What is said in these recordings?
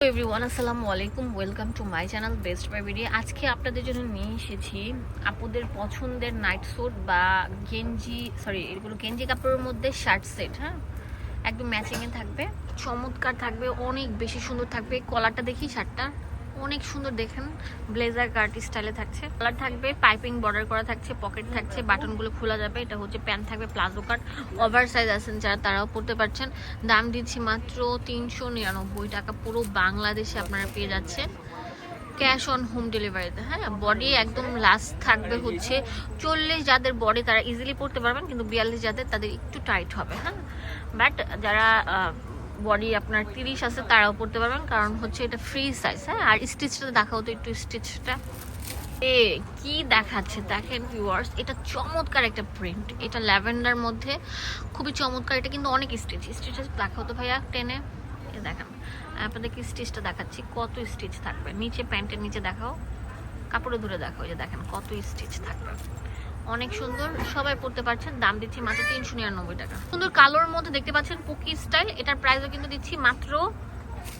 Everyone, আসসালামু আলাইকুম। Welcome to my channel best buy আজকে আপনাদের জন্য নিয়ে এসেছি আপুদের পছন্দের নাইট স্যুট বা গেঞ্জি সরি এগুলো গেঞ্জি কাপড়ের মধ্যে শার্ট সেট হ্যাঁ? একদম ম্যাচিংয়ে থাকবে, চমৎকার থাকবে, অনেক বেশি সুন্দর থাকবে। কলারটা দেখি শার্টটা অনেক সুন্দর দেখেন। ব্লেজার কার্ট স্টাইলে থাকছে। কলার থাকবে পাইপিং বর্ডার করা থাকছে পকেট থাকছে, বাটনগুলো খোলা যাবে। এটা হচ্ছে প্যান্ট থাকবে, প্লাজো কাট। ওভার সাইজ আছেন যারা, তারাও পড়তে পারছেন। দাম দিচ্ছি মাত্র তিনশো নিরানব্বই টাকা। পুরো বাংলাদেশে আপনারা পেয়ে যাচ্ছেন। ক্যাশ অন হোম ডেলিভারিতে হ্যাঁ বডি একদম লাস্ট থাকবে হচ্ছে চল্লিশ। যাদের বডি তারা ইজিলি পড়তে পারবেন, কিন্তু বিয়াল্লিশ যাদের, তাদের একটু টাইট হবে। হ্যাঁ বাট যারা বডি আপনার তিরিশ আছে, তারাও পড়তে পারবেন, কারণ হচ্ছে এটা ফ্রি সাইজ হ্যাঁ? আর স্টিচটা দেখাও তো একটু স্টিচটা এ, কি দেখাচ্ছে? দেখেন ভিউয়ার্স এটা চমৎকার একটা প্রিন্ট এটা ল্যাভেন্ডার মধ্যে, খুবই চমৎকার। এটা কিন্তু অনেক স্টিচ স্টিচ দেখাও তো ভাইয়া, টেনে। এ, দেখান। আপনাদেরকে স্টিচটা দেখাচ্ছি, কত স্টিচ থাকবে। নিচে প্যান্টের নিচে দেখাও, কাপড়ে ধরে দেখাও যে দেখেন কত স্টিচ থাকবে। অনেক সুন্দর। সবাই পড়তে পারছেন, দাম দিচ্ছি মাত্র তিনশো নিরানব্বই টাকা। সুন্দর কালোর মধ্যে দেখতে পাচ্ছেন পুকি স্টাইল। এটার প্রাইসও কিন্তু দিচ্ছি মাত্র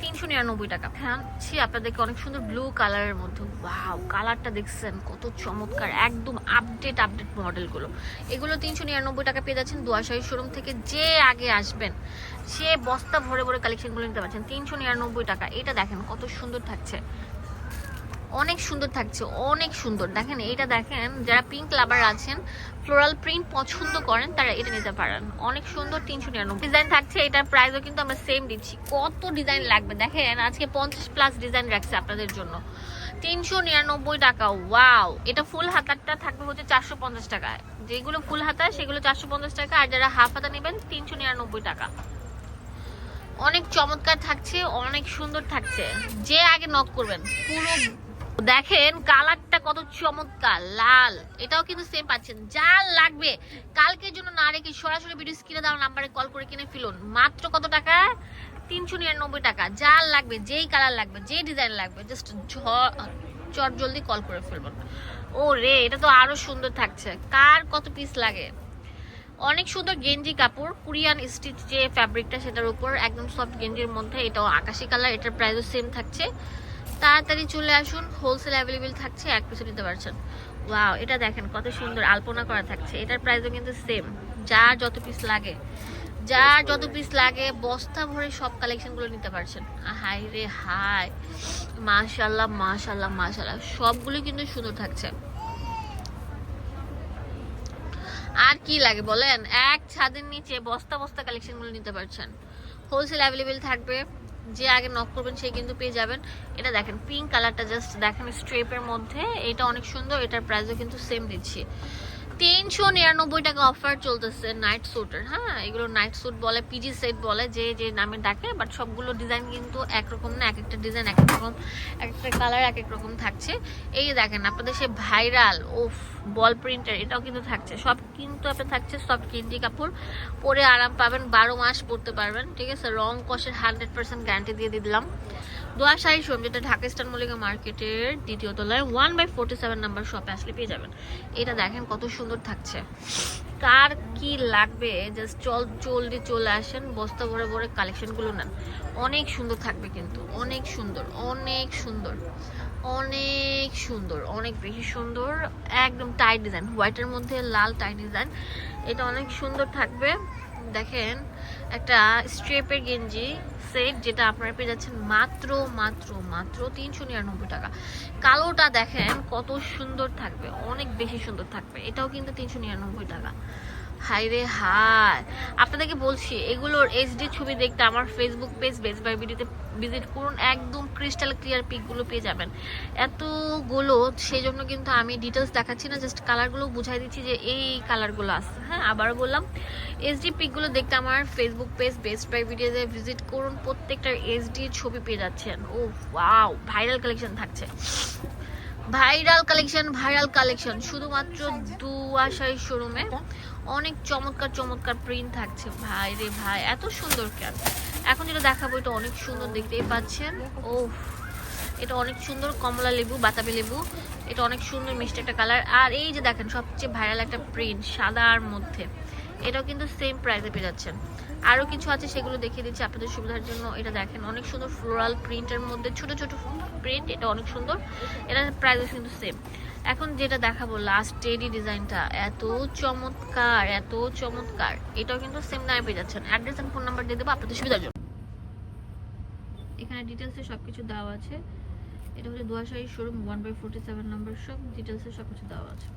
তিনশো নিরানব্বই টাকা। হ্যাঁ ছি, আপনাদেরকে অনেক সুন্দর ব্লু কালারের মধ্যে। ওয়াও কালারটা দেখছেন, কত চমৎকার, একদম আপডেট আপডেট মডেলগুলো এগুলো তিনশো নিরানব্বই টাকা পেয়ে যাচ্ছেন দুয়াশাহী শোরুম থেকে যে আগে আসবেন। সে বস্তা ভরে ভরে কালেকশনগুলো নিতে পারছেন। তিনশো নিরানব্বই টাকা, এটা দেখেন কত সুন্দর থাকছে। অনেক সুন্দর থাকছে, অনেক সুন্দর। দেখেন এটা দেখেন, যারা পিঙ্ক লাভার আছেন ফ্লোরাল প্রিন্ট পছন্দ করেন, তারা এটা নিতে পারেন। অনেক সুন্দর, তিনশো নিরানব্বই। ডিজাইন থাকছে, এটার প্রাইসও কিন্তু আমরা সেম দিচ্ছি। কত ডিজাইন লাগবে? দেখেন, আজকে পঞ্চাশ প্লাস ডিজাইন রাখছে আপনাদের জন্য। তিনশো নিরানব্বই টাকা ওয়াও এটা ফুল হাতারটা থাকবে হচ্ছে চারশো পঞ্চাশ টাকায় যেগুলো ফুল হাতা, সেগুলো চারশো পঞ্চাশ টাকা, আর যারা হাফ হাতা নেবেন, তিনশো নিরানব্বই টাকা। অনেক চমৎকার থাকছে, অনেক সুন্দর থাকছে। যে আগে নক করবেন, পুরো দেখেন কালারটা কত চমৎকার, লাল। এটাও কিন্তু সেম পাচ্ছেন। যা লাগবে, কালকের জন্য না রেখে সরাসরি ভিডিও স্ক্রিনে দেওয়া নাম্বারে কল করে কিনে ফেলুন। মাত্র কত টাকা? তিনশো নিরানব্বই টাকা। যা লাগবে, যেই কালার লাগবে, যেই ডিজাইন লাগবে জাস্ট চট জলদি কল করে ফেলবেন ও রে এটা তো আরও সুন্দর থাকছে। কার কত পিস লাগে? অনেক সুন্দর গেঞ্জি কাপড় কোরিয়ান স্টিচ যে ফ্যাব্রিকটা সেটার উপর একদম সফট গেঞ্জির মধ্যে, এটাও আকাশি কালার এটার প্রাইসও সেম থাকছে। তাড়াতাড়ি চলে আসুন হোলসেল অ্যাভেলেবেল থাকছে, এক পিছু নিতে পারছেন। ওয়াও এটা দেখেন কত সুন্দর আলপনা করা থাকছে। এটার প্রাইসও কিন্তু সেম যার যত পিস লাগে, যার যত পিস লাগে, বস্তা ভরে সব কালেকশনগুলো নিতে পারছেন। হাই রে হাই মাশাল্লাহ মাশাল্লাহ মাশাল্লাহ সবগুলো কিন্তু সুন্দর থাকছে। আর কি লাগে বলেন? এক ছাদের নিচে বস্তা বস্তা কালেকশনগুলো নিতে পারছেন। হোলসেল অ্যাভেলেবেল থাকবে। যে আগে নক করবেন সে কিন্তু পেয়ে যাবেন। এটা দেখেন পিঙ্ক কালারটা জাস্ট দেখেন স্ট্রেপের মধ্যে। এটা অনেক সুন্দর, এটার প্রাইসও কিন্তু সেম দিচ্ছি। তিনশো নিরানব্বই টাকা অফার চলতেছে নাইট স্যুটের হ্যাঁ? এগুলো নাইট স্যুট বলে পিজি সেট বলে, যে যে নামে ডাকে বাট সবগুলো ডিজাইন কিন্তু একরকম না, এক একটা ডিজাইন এক এক রকম, এক একটা কালার এক এক রকম থাকছে। এই দেখেন, আপনাদের সে ভাইরাল ও বল প্রিন্টার এটাও কিন্তু থাকছে। সব কিন্তু আপনার থাকছে সব গেঞ্জি কাপড়। পরে আরাম পাবেন, বারো মাস পরতে পারবেন, ঠিক আছে? রং কষের হান্ড্রেড পার্সেন্ট গ্যারান্টি দিয়ে দিলাম। দোয়া শাড়ি শোরুম, যেটা ঢাকা স্টান মল্লিকা মার্কেটের দ্বিতীয় তলায় one by forty seven number শপে আসলে পেয়ে যাবেন। এটা দেখেন কত সুন্দর থাকছে। কার কি লাগবে? জাস্ট চল জলদি চলে আসেন, বস্তা ভরে ভরে কালেকশনগুলো নেন। অনেক সুন্দর থাকবে কিন্তু, অনেক সুন্দর অনেক সুন্দর অনেক সুন্দর, অনেক বেশি সুন্দর। একদম টাইট ডিজাইন হোয়াইটের মধ্যে লাল টাইট ডিজাইন এটা অনেক সুন্দর থাকবে। দেখেন, একটা স্ট্রেপের গেঞ্জি সেট যেটা আপনারা পেয়ে যাচ্ছেন মাত্র মাত্র মাত্র তিনশো নিরানব্বই টাকা। কালোটা দেখেন কত সুন্দর থাকবে, অনেক বেশি সুন্দর থাকবে। এটাও কিন্তু তিনশো নিরানব্বই টাকা। হাই রে হাই আপনাদেরকে বলছি, এগুলোর এইচডি ছবি দেখতে আমার ফেসবুক পেজ বেস বাই ভিডিওতে ভিজিট করুন। একদম ক্রিস্টাল ক্লিয়ার পিকগুলো পেয়ে যাবেন। এতগুলো সেই জন্য কিন্তু আমি ডিটেলস দেখাচ্ছি না জাস্ট কালারগুলো বুঝাই দিচ্ছি যে এই কালারগুলো আছে। হ্যাঁ আবারও বললাম এইচডি পিকগুলো দেখতে আমার ফেসবুক পেজ বেস্ট বাই ভিডিওতে ভিজিট করুন। প্রত্যেকটার এইচডি ছবি পেয়ে যাচ্ছেন। ও ওয়াও ভাইরাল কালেকশন থাকছে। ভাইরাল কালেকশন ভাইরাল কালেকশন শুধুমাত্র দুয়াশাই শোরুমে অনেক চমৎকার চমৎকার প্রিন্ট থাকছে। ভাই রে ভাই, এত সুন্দর কেন? এখন যেটা দেখাবো, এটা অনেক সুন্দর দেখতেই পাচ্ছেন। ও এটা অনেক সুন্দর কমলা লেবু, বাতাবি লেবু। এটা অনেক সুন্দর মিষ্টি একটা কালার আর এই যে দেখেন, সবচেয়ে ভাইরাল একটা প্রিন্ট সাদার মধ্যে। এটাও কিন্তু সেম প্রাইসে পেয়ে যাচ্ছেন। আরও কিছু আছে, সেগুলো দেখিয়ে দিচ্ছি আপনাদের সুবিধার জন্য। এটা দেখেন, অনেক সুন্দর ফ্লোরাল প্রিন্টের মধ্যে, ছোট ছোট প্রিন্ট এটা অনেক সুন্দর। এটার প্রাইস কিন্তু সেম এখন যেটা দেখাবো লাস্ট টেডি ডিজাইনটা এত চমৎকার এত চমৎকার। এটাও কিন্তু সেম দামে পেয়ে যাচ্ছেন। অ্যাড্রেস অ্যান্ড ফোন নাম্বার দিয়ে দেবো আপনাদের সুবিধার জন্য। এখানে ডিটেলসে সব কিছু দেওয়া আছে। এটা হচ্ছে দুয়াশাহী showroom one by forty seven number সব ডিটেলসে সব কিছু দেওয়া আছে।